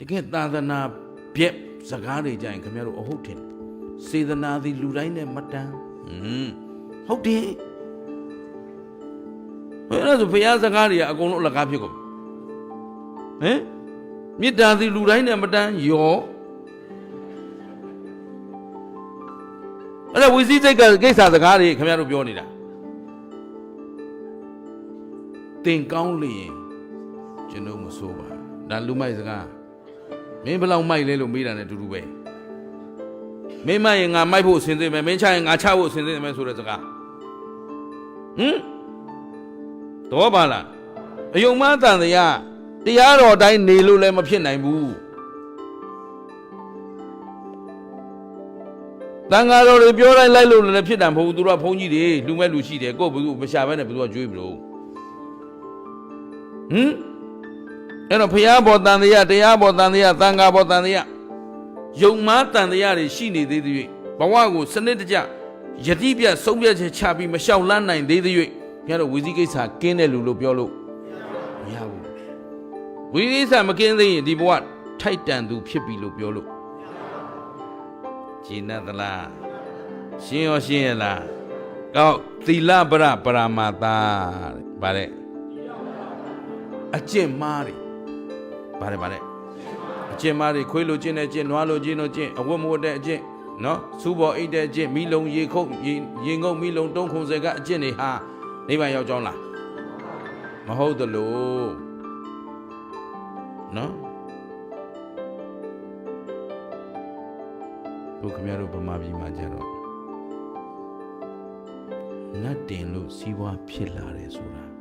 တကယ်သာသနာပြက်စကားတွေကြရင်ခင်ဗျားတို့အဟုတ်တယ်စေတနာသည်လူတိုင်းနဲ့မတန်อืมဟုတ်တယ်ဘယ်လိုဆိုဘုရားစကားတွေကအကုန်လုံးအလကားဖြစ်ကုန်ဟမ်မေတ္တာသည်လူတိုင်းနဲ့မတန်ယောအဲ့ဒါဝိသိစိတ်ကကိစ္စစကားတွေခင်ဗျားတို့ပြောနေတာတင်ကောင်းလေရင်ကျွန်တော်မဆိုးပါဒါလူမိုက်စကား မင်းဘယ်လောက်မိုက်လဲလို့မေးတာ ਨੇ တူတူပဲမင်းမိုက်ရင်ငါမိုက်ဖို့အဆင်သင့်မယ်မင်းချရင်ငါချဖို့အဆင်သင့်မယ်ဆိုတဲ့စကားဟမ်တော့ပါလားအယုံမတန်တရားတရားတော်တိုင်းနေလို့လည်းမဖြစ်နိုင်ဘူးတန်ဃာတော်တွေပြောတိုင်းလိုက်လို့လည်းဖြစ်တာမဟုတ်ဘူးသူတို့ကဘုန်းကြီးတွေလူမဲ့လူရှိတယ်ကိုယ့်ဘယ်သူမရှာဘဲနဲ့ဘယ်သူကကြွေးမလို့ဟမ် အဲ့တော့ဘုရားဘောတန်တရားတရားဘောတန်တရားသံဃာဘောတန်တရားယုံမားတန်တရားတွေရှိနေသေးသေး၍ဘဝကိုစနစ်တကျယတိပြတ်ဆုံးဖြတ်ချက်ချပြီးမလျှောက်လန်းနိုင်သေးသေး၍ဘုရားတို့ဝီစီကိစ္စကင်းတဲ့လူလို့ပြောလို့မရဘူးဝီစီကိစ္စမကင်းသေးရင်ဒီဘဝထိုက်တန်သူဖြစ်ပြီလို့ပြောလို့ဂျင်းနသလားရှင်းရောရှင်းရလားကောက်သီလပရပရမာတာတဲ့ဗါတဲ့အကျင့်မားတွေ ဗါတယ်ဗါတဲ့အကျင့်မားတွေခွေးလိုကျင့်တဲ့အကျင့်နွားလိုကျင့်လို့ကျင့်အဝတ်မဝတ်တဲ့အကျင့်နော်စူးပေါ်အိတ်တဲ့အကျင့်မိလုံရေခုတ်ရေရေငုံမိလုံတုံးခုံစဲကအကျင့်တွေဟာနိဗ္ဗာန်ရောက်ကြောင်းလားမဟုတ်သလို့နော်ဘုခင်ဗျားတို့ဗမာပြည်မှာကြတော့နတ်တင်လို့စီးပွားဖြစ်လာတယ်ဆိုတာ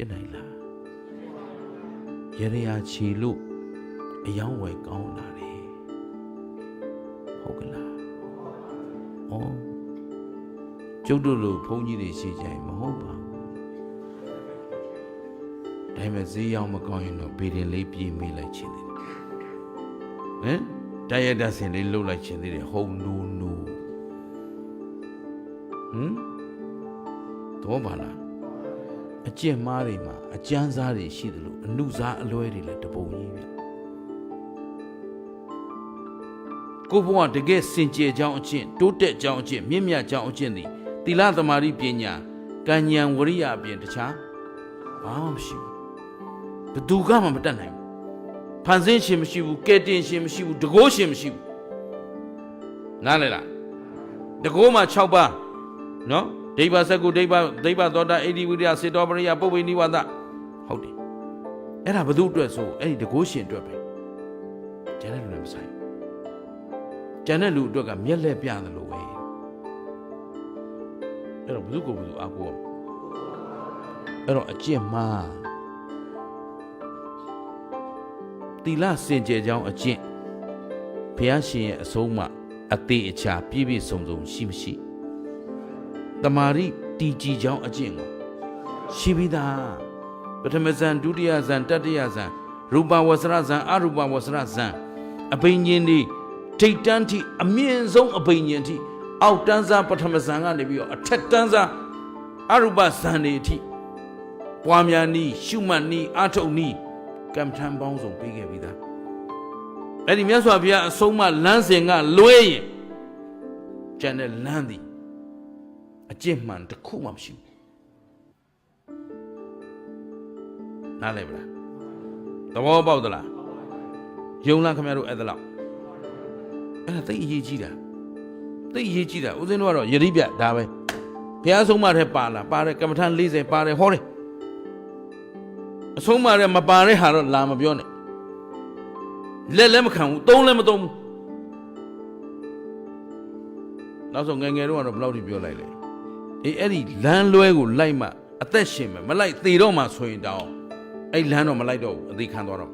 ဖြစ်နိုင်လားရရရာချီလို့အယောင်းဝယ်ကောင်းလာတယ်ဟုတ်ကလားဩကျုပ်တို့လိုဘုန်းကြီးတွေရှိကြရင်မဟုတ်ပါဘူးဒါပေမဲ့ဈေးရောက်မကောင်းရင်တော့ဗေဒင်လေးပြေးမိလိုက်ခြင်းတယ်ဟမ်တရတဆင်လေးလှုပ်လိုက်ခြင်းသေးတယ်ဟုံနူနူဟမ်တော့ပါလား အကျင့်မားတွေမှာအကျမ်းစားတွေရှိတယ်လို့အနုစားအလွဲတွေလည်းတပုံကြီးပြီကိုဘုရားတကယ်စင်ကြယ်ကြောင်းအကျင့်တိုးတက်ကြောင်းအကျင့်မြင့်မြတ်ကြောင်းအကျင့်သည်သီလသမာဓိပညာကဉ္ဉံဝရိယအပြင်တခြားဘာမှမရှိဘူးဘယ်သူကမှမတတ်နိုင်ဘူးဖန်ဆင်းရှင်မရှိဘူးကဲတင်ရှင်မရှိဘူးတကိုးရှင်မရှိဘူးနားလဲလားတကိုးမှာ6ပါးနော် ဒိဗ္ဗစကုဒိဗ္ဗဒိဗ္ဗသောတာအိဒီဝိရိယစေတောပရိယပုပ္ပိနိဝါဒဟုတ်တယ်အဲ့ဒါဘယ်သူအတွက်ဆိုအဲ့ဒီတကိုးရှင်အတွက်ပဲကျန်တဲ့လူလည်းမဆိုင်ဘူးကျန်တဲ့လူအတွက်ကမျက်လက်ပြတယ်လို့ပဲအဲ့တော့ဘယ်သူကိုဘယ်သူအားကိုးအောင်အဲ့တော့အကျင့်မှားတီလစင်ကြယ်ကြောင်းအကျင့်ဘုရားရှင်ရဲ့အဆုံးအမအသေးအချာပြည့်ပြည့်စုံစုံရှိမရှိ တမာရီတီကြည်ကြောင်းအကျင့်ကိုရှိပြီးသားပထမဇန်ဒုတိယဇန်တတိယဇန်ရူပဝဆရဇန်အရူပဝဆရဇန်အဘိညာဉ်ဒီထိတ်တန်းထိအမြင့်ဆုံးအဘိညာဉ်ထိအောက်တန်းစားပထမဇန်ကနေပြီးတော့အထက်တန်းစားအရူပဇန်တွေအထိပွားများနီးရှုမှတ်နီးအထုတ်နီးကံထမ်းပေါင်းစုံပေးခဲ့ပြီးသားအဲ့ဒီမြတ်စွာဘုရားအဆုံးအမလမ်းစဉ်ကလွဲရင်ကျန်တဲ့လမ်းသည် အကျင့်မှန်တစ်ခုမှမရှိဘူးနားလည်ပလားသဘောပေါက်သလားယုံလားခင်ဗျားတို့အဲ့ဒါလောက်အဲ့ဒါသိအရေးကြီးတာသိအရေးကြီးတာဦးဇင်းတို့ကတော့ယတိပြဒါပဲဘုရားဆုံးမတဲ့ပါလားပါတယ်ကမ္မထန်40ပါတယ်ဟောတယ်အဆုံးမတဲ့မပါတဲ့ဟာတော့လာမပြောနဲ့လက်လည်းမခံဘူးသုံးလည်းမသုံးဘူးနောက်ဆုံးငယ်ငယ်တော့ကတော့ဘယ်လောက်ထိပြောလိုက်လဲ အေးအဲ့ဒီလမ်းလွဲကိုလိုက်မှအသက်ရှင်မယ်မလိုက်သေတော့မှဆိုရင်တောင်းအဲ့လမ်းတော့မလိုက်တော့ဘူးအသေးခံသွားတော့